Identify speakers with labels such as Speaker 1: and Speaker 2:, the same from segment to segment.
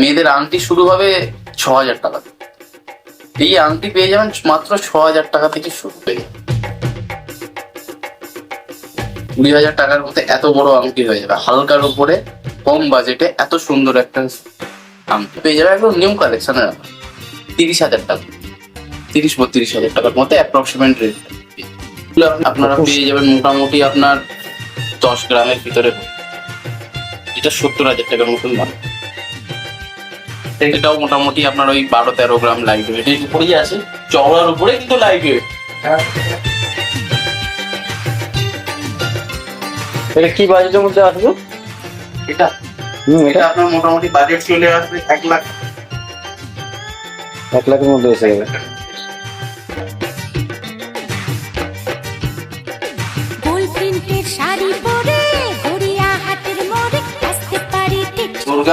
Speaker 1: মেয়েদের আংটি শুরু হবে ছ হাজার টাকা। এই আংটি পেয়ে যাবেন মাত্র ছ হাজার টাকা থেকে শুরু পেয়ে কুড়ি হাজার টাকার মধ্যে এত বড় আংটি হয়ে যাবে। হালকার উপরে কম বাজেটে এত সুন্দর একটা আংটি পেয়ে যাবে একদম নিউ কালেকশনের তিরিশ হাজার টাকা। তিরিশ বত্রিশ হাজার টাকার মধ্যে অ্যাপ্রক্সিমেট রেট আপনারা পেয়ে যাবেন মোটামুটি আপনার দশ গ্রামের ভিতরে। এটা সত্তর হাজার টাকার মতন দাম। এটাও মোটামুটি আপনার ওই বারো তেরো গ্রাম লাইট ওয়েট এর উপরেই আছে। চওড়ার উপরে কিন্তু লাইট ওয়েট
Speaker 2: এটা কি বাজেটের মধ্যে আসবে?
Speaker 1: এটা?
Speaker 2: হুম
Speaker 1: এটা
Speaker 2: এটা
Speaker 1: আপনার মোটামুটি বাজেট চলে আসবে এক লাখ।
Speaker 2: এক লাখের মধ্যে এসে যাবে।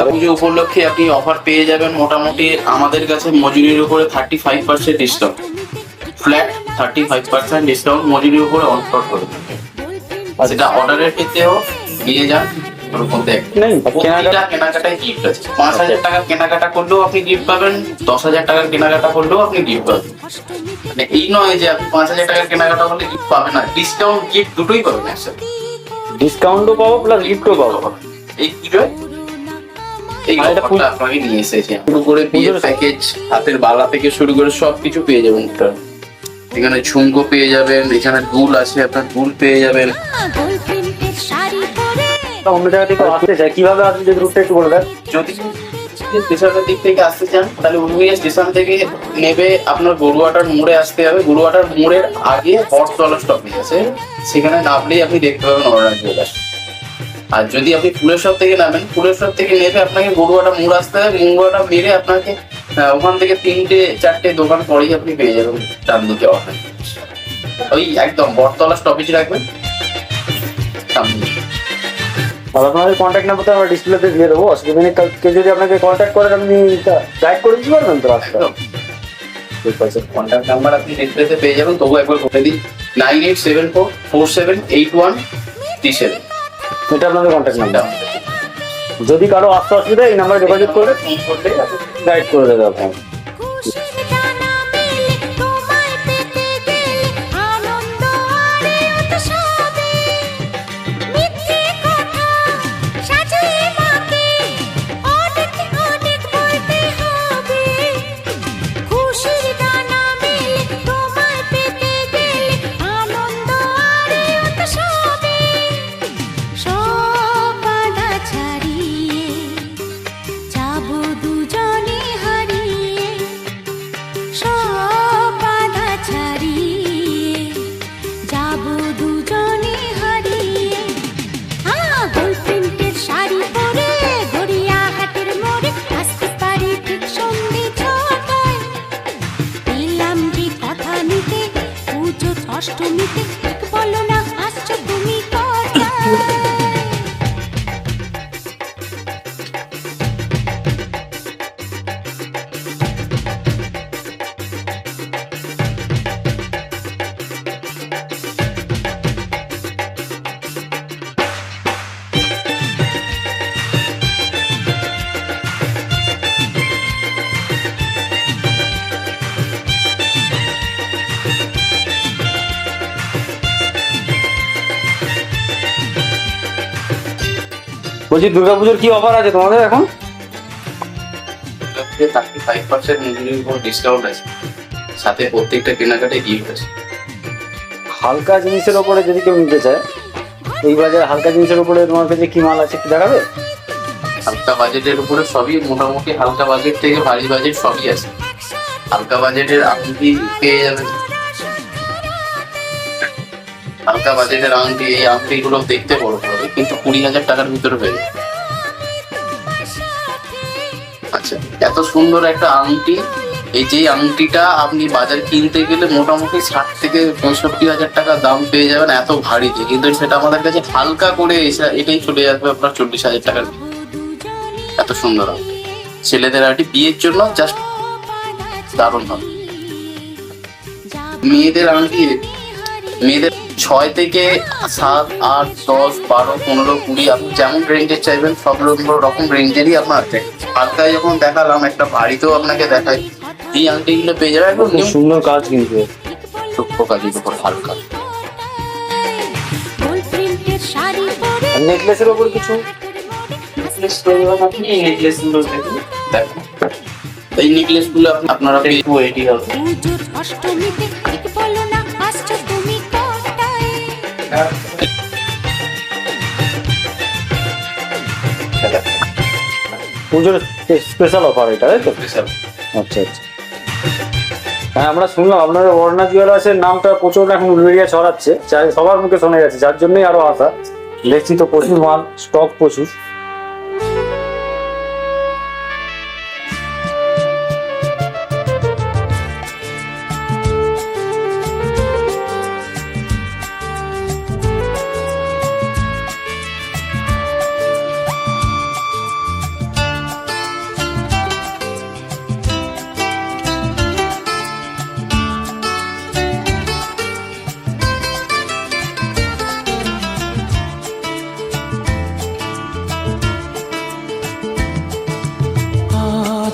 Speaker 1: পুজো উপলক্ষে আপনি অফার পেয়ে যাবেন মোটামুটি আমাদের কাছে মজুরির উপরে thirty five percent discount flat thirty five percent discount মজুরির উপরে অন করে থাকে সেটা অর্ডারের ক্ষেত্রেও নিয়ে যান কেনাকাটায় গিফট আছে। পাঁচ হাজার টাকার কেনাকাটা করলেও আপনি গিফট পাবেন দশ হাজার টাকার কেনাকাটা করলেও আপনি গিফট পাবেন। মানে এই নয় যে আপনি পাঁচ হাজার টাকার কেনাকাটা করলে গিফট পাবেন না ডিসকাউন্ট গিফট দুটোই পাবেন একসাথে।
Speaker 2: ডিসকাউন্টও পাবো প্লাস গিফটও পাবো।
Speaker 1: এই পুজোয় এই অফারটা আপনাকে নিয়ে এসেছি শুরু করে বিয়ের প্যাকেজ হাতের বালা থেকে শুরু করে সব কিছু পেয়ে যাবেন এখানে ঝুমকো পেয়ে যাবেন এখানে দুল আছে আপনার দুল পেয়ে যাবেন।
Speaker 2: অন্য জায়গা থেকে আসতে চাই। কীভাবে আসবে যদি রুটটা একটু বলে দেন।
Speaker 1: যদি স্টেশনের দিক থেকে আসতে চান তাহলে উলুমিয়া স্টেশন থেকে নেবে আপনার গরুয়াটার মোড়ে আসতে হবে। গরুয়াটার মোড়ের আগে হট হটতলা স্টপেজ আছে সেখানে নামলেই আপনি দেখতে পাবেন অরণ্য জুয়েলার্স আর যদি আপনি ফুলের শপ থেকে নামেন ফুলের শপ থেকে নেবে আপনাকে গরুয়াটা মোড় আসতে হবে গরুয়াটা মেরে আপনাকে ওখান থেকে তিনটে চারটে দোকান পরেই আপনি পেয়ে যাবেন ডান দিকে অরণ্য ওই একদম বটতলা স্টপেজ রাখবেন।
Speaker 2: আর আপনাদের কন্ট্যাক্ট নাম্বারটা আমরা ডিসপ্লেতে দিয়ে দেবো অসুবিধা নেই। কালকে যদি আপনাকে কন্ট্যাক্ট করেন আপনি গাইড করে দিতে পারবেন তো রাস্তা। ঠিক আছে।
Speaker 1: কন্ট্যাক্ট নাম্বার আপনি ডিসপ্লেতে পেয়ে যাবেন তবু একবার বলে দিই nine eight seven four four seven eight one three seven
Speaker 2: এটা আপনাদের কন্ট্যাক্ট নাম্বার যদি কারও আসতে অসুবিধা এই নাম্বারে যোগাযোগ করে গাইড করে দেবে আপনাকে। বলছি দুর্গাপুজোর কি অফার আছে তোমাদের এখন?
Speaker 1: থার্টি ফাইভ পার্সেন্ট মজুরির উপর ডিসকাউন্ট আছে। সাথে প্রত্যেকটা কেনাকাটায় গিফট আছে।
Speaker 2: হালকা জিনিসের ওপরে যদি কেউ নিতে চায় এই বাজারে হালকা জিনিসের উপরে তোমার কাছে কি মাল আছে একটু দেখাবে?
Speaker 1: হালকা বাজেটের উপরে সবই মোটামুটি হালকা বাজেট থেকে ভারী বাজেট সবই আছে। হালকা বাজেটের আংটি পেয়ে যাবেন? হালকা বাজেটের আংটি, এই আংটিগুলো দেখতে বড় হবে, কিন্তু কুড়ি হাজার টাকার ভিতরে হয়ে যাবে। আচ্ছা এত সুন্দর একটা আংটি, এই যে আংটিটা আপনি বাজার কিনতে গেলে মোটামুটি ষাট থেকে পঁয়ষট্টি হাজার টাকা দাম পেয়ে যাবেন, এত ভারীতে কিন্তু সেটা আমাদের কাছে হালকা করে এটাই চলে আসবে আপনার চল্লিশ হাজার টাকার এত সুন্দর আংটি। ছেলেদের আংটি বিয়ের জন্য জাস্ট দারুণ হবে। মেয়েদের আংটি, মেয়েদের ছয় থেকে সাত আট দশ বারো পনেরো কুড়ি আপনি যেমন রেঞ্জের চাইবেন সব রকম রকম রেঞ্জেরই আপনার আছে। হালকায় যখন দেখালাম একটা বাড়িতেও আপনাকে দেখাই। এই আংটিগুলো পেয়ে যাবে একদম
Speaker 2: খুব সুন্দর কাজ কিন্তু।
Speaker 1: সূক্ষ্ম কাজের উপর হালকা।
Speaker 3: গোল্ড প্রিন্টের শাড়ি পরে
Speaker 2: আর নেকলেসের ওপর কিছু
Speaker 1: নেকলেস আপনি এই নেকলেসগুলো দেখুন। দেখুন। এই নেকলেসগুলো আপনারা টু এইটি হবে।
Speaker 3: পুজোর
Speaker 2: স্পেশাল অফার এটা তাই তো? আচ্ছা আচ্ছা। হ্যাঁ আমরা শুনলাম আপনার অর্ণা জুয়েলার্সের নামটা প্রচুর এখন উলবেরিয়া ছড়াচ্ছে। সবার মুখে শোনা যাচ্ছে যার জন্যই আরও আশা। দেখছি তো প্রচুর মাল স্টক প্রচুর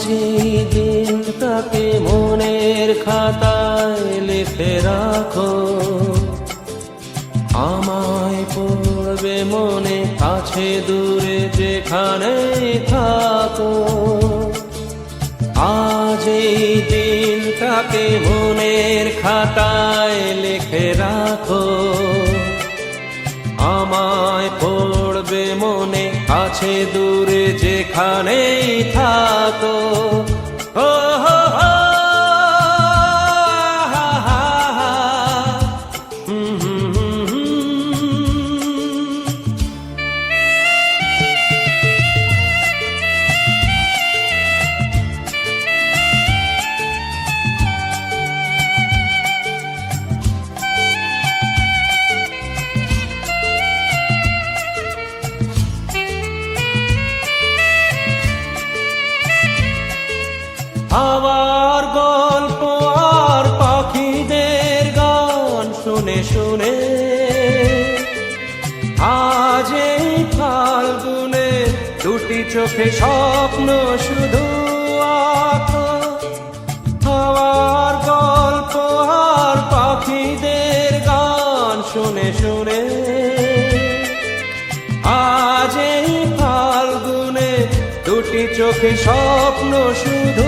Speaker 4: এই দিনটাকে মনের খাতায় লিখে রাখো। আমায় পড়বে মনে, কাছে দূরে যেখানে থাকো। আজ এই দিনটাকে মনের খাতায় লিখে রাখো। আমায় পড়বে মনে আছে দূরে যেখানেই থাকো। হাওয়ার গল্প আর পাখিদের গান শুনে শুনে। আজ এই ফাল্গুনে দুটি চোখে স্বপ্ন, শুধু হাওয়ার গল্প আর পাখিদের গান শুনে শুনে। আজ এই ফাল্গুনে দুটি চোখে স্বপ্ন, শুধু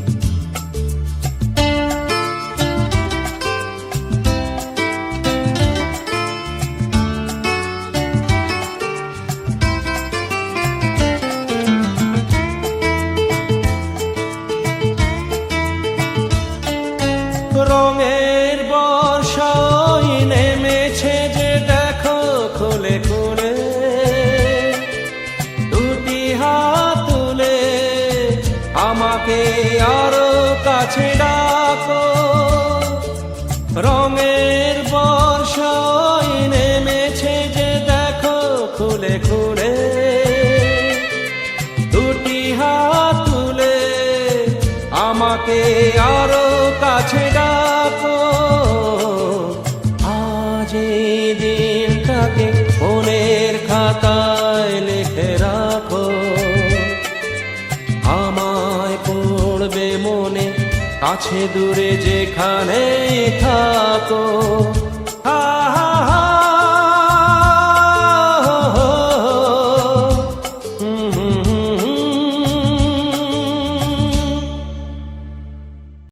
Speaker 4: খুলে খুলে, দুটি হাত তুলে আমাকে আরও কাছে ডাকো। আজ এই দিনটাকে মনের খাতায় লিখে রাখো। আমায় পড়বে মনে, কাছে দূরে যেখানে থাকো। হা হা হা।